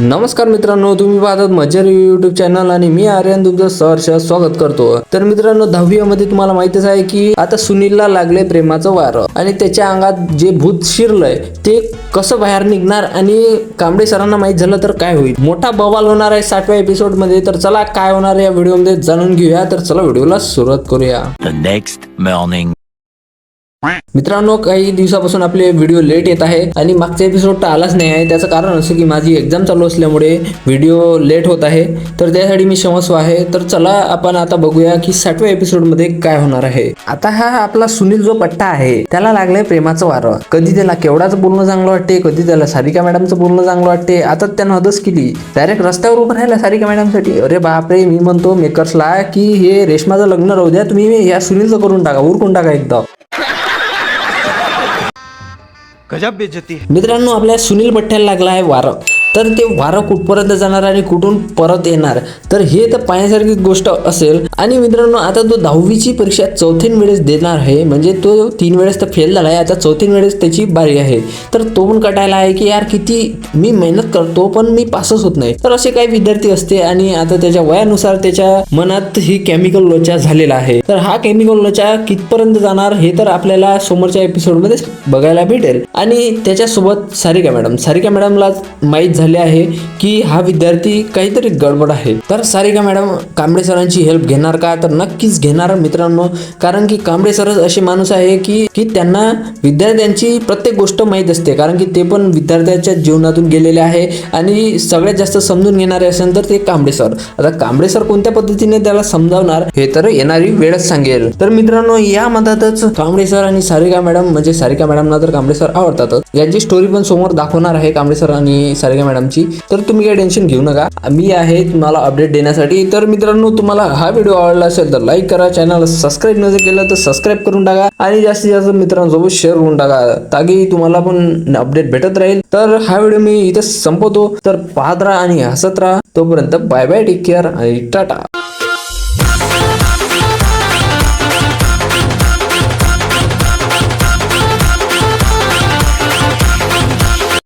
नमस्कार मित्रांनो तुम्ही पाहतात मज्जा युट्यूब चॅनल आणि मी आर्यन तुमचं सहर्ष स्वागत करतो. तर मित्रांनो दहावीमध्ये तुम्हाला माहितीच आहे की आता सुनीलला लागले प्रेमाचं वारं आणि त्याच्या अंगात जे भूत शिरलंय ते कसं बाहेर निघणार आणि कांबळे सरांना माहीत झालं तर काय होईल? मोठा बवाल होणार आहे सातव्या एपिसोडमध्ये. तर चला काय होणार आहे या व्हिडिओमध्ये जाणून घेऊया. तर चला व्हिडिओला सुरुवात करूया. Next morning. मित्रांनो काही दिवसापासून आपले व्हिडिओ लेट येत आहे आणि मागचा एपिसोड तर आलाच नाही आहे. त्याचं कारण असं की माझी एक्झाम चालू असल्यामुळे व्हिडिओ लेट होत आहे. तर त्यासाठी मी क्षमस्व आहे. तर चला आपण आता बघूया की सातव्या एपिसोडमध्ये काय होणार आहे. आता हा आपला सुनील जो पट्टा आहे त्याला लागलंय प्रेमाचं वारं. कधी त्याला केवडाचं बोलणं चांगलं वाटते कधी त्याला सारिका मॅडमचं बोलणं चांगलं वाटते आता त्यानं हदच केली. डायरेक्ट रस्त्यावर उभं राहिला सारिका मॅडमसाठी अरे बापरे मी म्हणतो मेकर्सला की हे रेशमाचं लग्न राहू द्या तुम्ही या सुनीलचं करून टाका उरकून टाका एकदा. गजब बेजती मित्रांनो आपल्या सुनील भट्ट्याला लागला आहे वारं. तर ते वारं कुठपर्यंत जाणार आणि कुठून परत येणार? तर हे तर पाहण्यासारखी गोष्ट असेल. आणि मित्रांनो आता तो दहावीची परीक्षा चौथीन वेळेस देणार आहे. म्हणजे तो तीन वेळेस तर फेल झाला आहे. आता चौथीन वेळेस त्याची बारी आहे. तर तो पण कटायला आहे की यार किती मी मेहनत करतो पण मी पासच होत नाही. तर असे काही विद्यार्थी असते आणि आता त्याच्या वयानुसार त्याच्या मनात ही केमिकल लोचा झालेला आहे. तर हा केमिकल लोचा कितपर्यंत जाणार हे तर आपल्याला समोरच्या एपिसोडमध्ये बघायला भेटेल. आणि त्याच्यासोबत सारिका मॅडम. सारिका मॅडमला माहीत झाली आहे की हा विद्यार्थी काहीतरी गडबड आहे. तर सारिका मॅडम कांबळे सरांची हेल्प घेणार का? तर नक्कीच घेणार मित्रांनो. कारण की कांबळे सरच असे माणूस आहे की की त्यांना विद्यार्थ्यांची प्रत्येक गोष्ट माहीत असते. कारण की ते पण विद्यार्थ्यांच्या जीवनातून गेलेले आहे आणि सगळ्यात जास्त समजून घेणारे असेल तर ते कांबळे सर. आता कांबळे सर कोणत्या पद्धतीने त्याला समजावणार हे तर येणारी वेळच सांगेल. तर मित्रांनो या मधातच कांबळे सर आणि सारिका मॅडम म्हणजे सारिका मॅडमना तर कांबळे सर आवडतातच. यांची स्टोरी पण समोर दाखवणार आहे कांबळे सर आणि सारिका मॅडमची तर तुम्ही काही टेन्शन घेऊ नका. मी आहे तुम्हाला अपडेट देण्यासाठी. तर मित्रांनो तुम्हाला हा व्हिडिओ आवडला असेल तर लाईक करा. चॅनल सबस्क्राईब नसेल केलं तर सबस्क्राईब करून टाका. आणि जास्तीत जास्त मित्रांसोबत शेअर करून टाका. ताकी तुम्हाला पण अपडेट भेटत राहील. तर हा व्हिडिओ मी इथे संपवतो. तर पाहत राहा आणि हसत राहा. तोपर्यंत बाय बाय टेक केअर आणि टाटा.